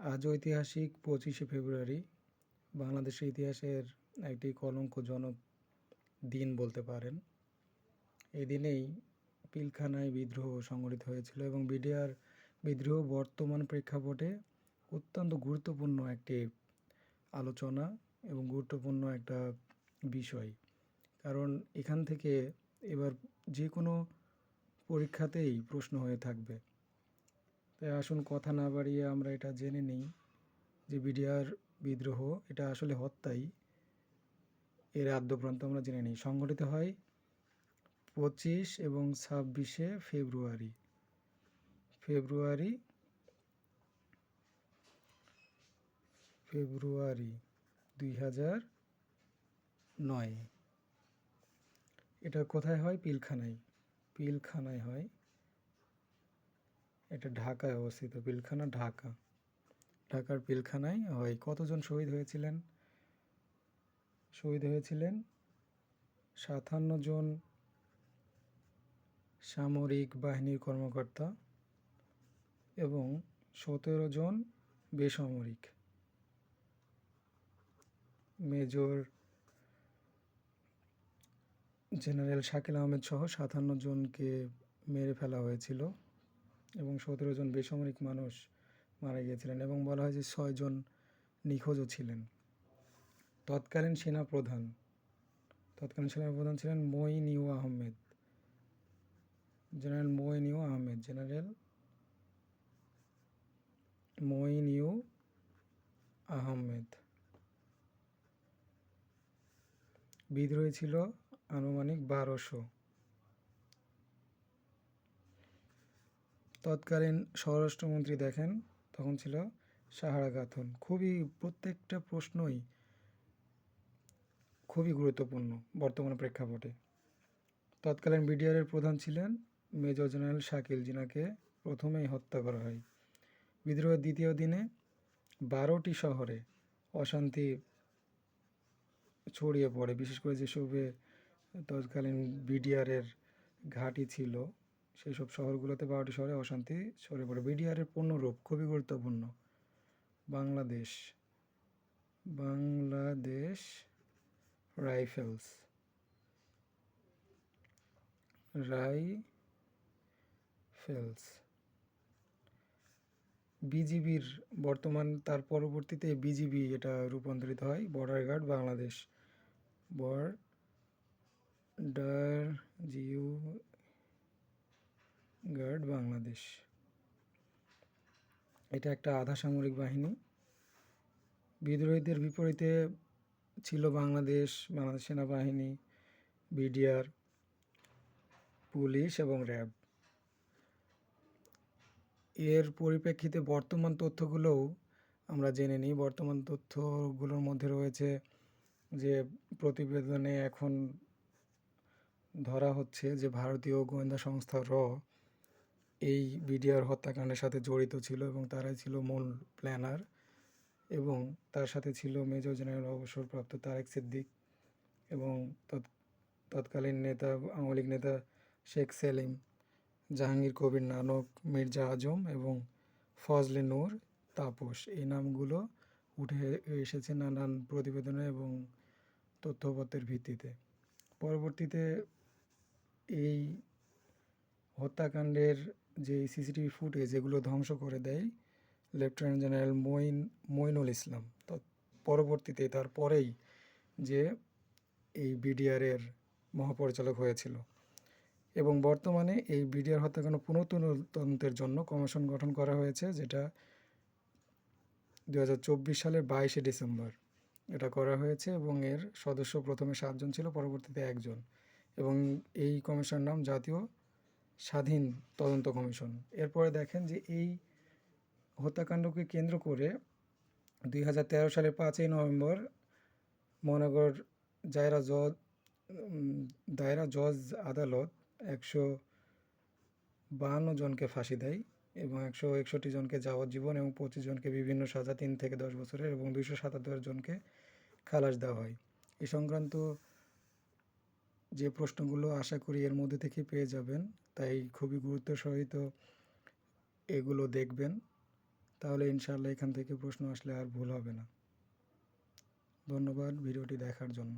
আজ ঐতিহাসিক পঁচিশে ফেব্রুয়ারি, বাংলাদেশের ইতিহাসের একটি কলঙ্কজনক দিন বলতে পারেন। এই দিনেই পিলখানায় বিদ্রোহ সংগঠিত হয়েছিল এবং বিডিআর বিদ্রোহ বর্তমান প্রেক্ষাপটে অত্যন্ত গুরুত্বপূর্ণ একটি আলোচনা এবং গুরুত্বপূর্ণ একটা বিষয়। কারণ এখান থেকে এবার যে কোনো পরীক্ষাতেই প্রশ্ন হয়ে থাকবে। তাই আসুন কথা না বাড়িয়ে আমরা এটা জেনে নিই যে বিডিআর বিদ্রোহ, এটা আসলে হত্যাই। এর আদ্যপ্রান্ত আমরা জেনে নিই। সংগঠিত হয় পঁচিশ এবং ছাব্বিশে ফেব্রুয়ারি। ফেব্রুয়ারি ফেব্রুয়ারি দুই হাজার নয়। এটা কোথায় হয়? পিলখানায়। পিলখানায় হয় এটা ঢাকায় অবস্থিত, পিলখানা, ঢাকা। ঢাকার পিলখানায় হয়। কতজন শহীদ হয়েছিলেন? শহীদ হয়েছিলেন সাতান্ন জন সামরিক বাহিনীর কর্মকর্তা এবং সতেরো জন বেসামরিক। মেজর জেনারেল শাকিল আহমেদ সহ সাতান্ন জনকে মেরে ফেলা হয়েছিল। এবং সতেরো জন বেসামরিক মানুষ মারা গিয়েছিলেন এবং বলা হয় যে ছয়জন নিখোঁজও ছিলেন। তৎকালীন সেনা প্রধান তৎকালীন সেনা প্রধান ছিলেন Moeen U Ahmed. General Moeen U Ahmed, general Moeen U Ahmed. বিদ্রোহী ছিল আনুমানিক বারোশো। তৎকালীন স্বরাষ্ট্রমন্ত্রী দেখেন, তখন ছিল সাহারা গাথন। খুবই প্রত্যেকটা প্রশ্নই খুবই গুরুত্বপূর্ণ বর্তমান প্রেক্ষাপটে। তৎকালীন বিডিআরের প্রধান ছিলেন মেজর জেনারেল শাকিল জিনাকে প্রথমেই হত্যা করা হয়। বিদ্রোহের দ্বিতীয় দিনে বারোটি শহরে অশান্তি ছড়িয়ে পড়ে। বিশেষ করে যেসবে তৎকালীন বিডিআরের ঘাঁটি ছিল সেই সব শহরগুলোতে বারোটি শহরে অশান্তি ছড়িয়ে পড়ে। বিডিআরের পূর্ণরূপ খুবই গুরুত্বপূর্ণ। বাংলাদেশ বাংলাদেশ রাইফেলস। রাইফেলস। বিজিবির বর্তমান, তার পরবর্তীতে বিজিবি এটা রূপান্তরিত হয়। Border guard Bangladesh. বর্ডার জিও গার্ড বাংলাদেশ। এটা একটা আধা সামরিক বাহিনী। বিদ্রোহীদের বিপরীতে ছিল বাংলাদেশ বাংলাদেশ সেনাবাহিনী, বিডিআর, পুলিশ এবং র্যাব। এর পরিপ্রেক্ষিতে বর্তমান তথ্যগুলোও আমরা জেনে নিই। বর্তমান তথ্যগুলোর মধ্যে রয়েছে যে প্রতিবেদনে এখন ধরা হচ্ছে যে ভারতীয় গোয়েন্দা সংস্থা র এই বিডিআর হত্যাকাণ্ডের সাথে জড়িত ছিল এবং তারাই ছিল মূল প্ল্যানার এবং তার সাথে ছিল মেজর জেনারেল অবসরপ্রাপ্ত তারেক সিদ্দিক এবং তৎকালীন নেতা, আওয়ামী লীগ নেতা শেখ সেলিম, জাহাঙ্গীর কবির নানক, মির্জা আজম এবং ফজলে নূর তাপস। এই নামগুলো উঠে এসেছে নানান প্রতিবেদনে এবং তথ্যপত্রের ভিত্তিতে। পরবর্তীতে এই হত্যাকাণ্ডের যে সিসিটিভি ফুটেজ এগুলো ধ্বংস করে দেয় লেফটেন্যান্ট জেনারেল মইন মইনুল ইসলাম। তো পরবর্তীতে তারপরেই যে এই বিডিআরের মহাপরিচালক হয়েছিল। এবং বর্তমানে এই বিডিআর হত্যাকাণ্ড পুনঃতদন্তের জন্য কমিশন গঠন করা হয়েছে, যেটা দু হাজার চব্বিশ সালের বাইশে ডিসেম্বর এটা করা হয়েছে এবং এর সদস্য প্রথমে সাতজন ছিল, পরবর্তীতে একজন। এবং এই কমিশনের নাম জাতীয় স্বাধীন তদন্ত কমিশন। এরপরে দেখেন যে এই হত্যাকাণ্ডকে কেন্দ্র করে দুই হাজার তেরো সালের পাঁচই নভেম্বর মহানগর জায়রা জজ দায়রা জজ আদালত একশো বাহান্ন জনকে ফাঁসি দেয় এবং একশো একষট্টি জনকে যাবজ্জীবন এবং পঁচিশ জনকে বিভিন্ন সাজা তিন থেকে দশ বছরের এবং দুইশো সাতাত্তর জনকে খালাস দেওয়া হয়। এ সংক্রান্ত যে প্রশ্নগুলো আশা করি এর মধ্যে থেকে পেয়ে যাবেন, তাই খুবই গুরুত্ব সহিত এগুলো দেখবেন। তাহলে ইনশাআল্লাহ এখান থেকে প্রশ্ন আসলে আর ভুল হবে না। ধন্যবাদ ভিডিওটি দেখার জন্য।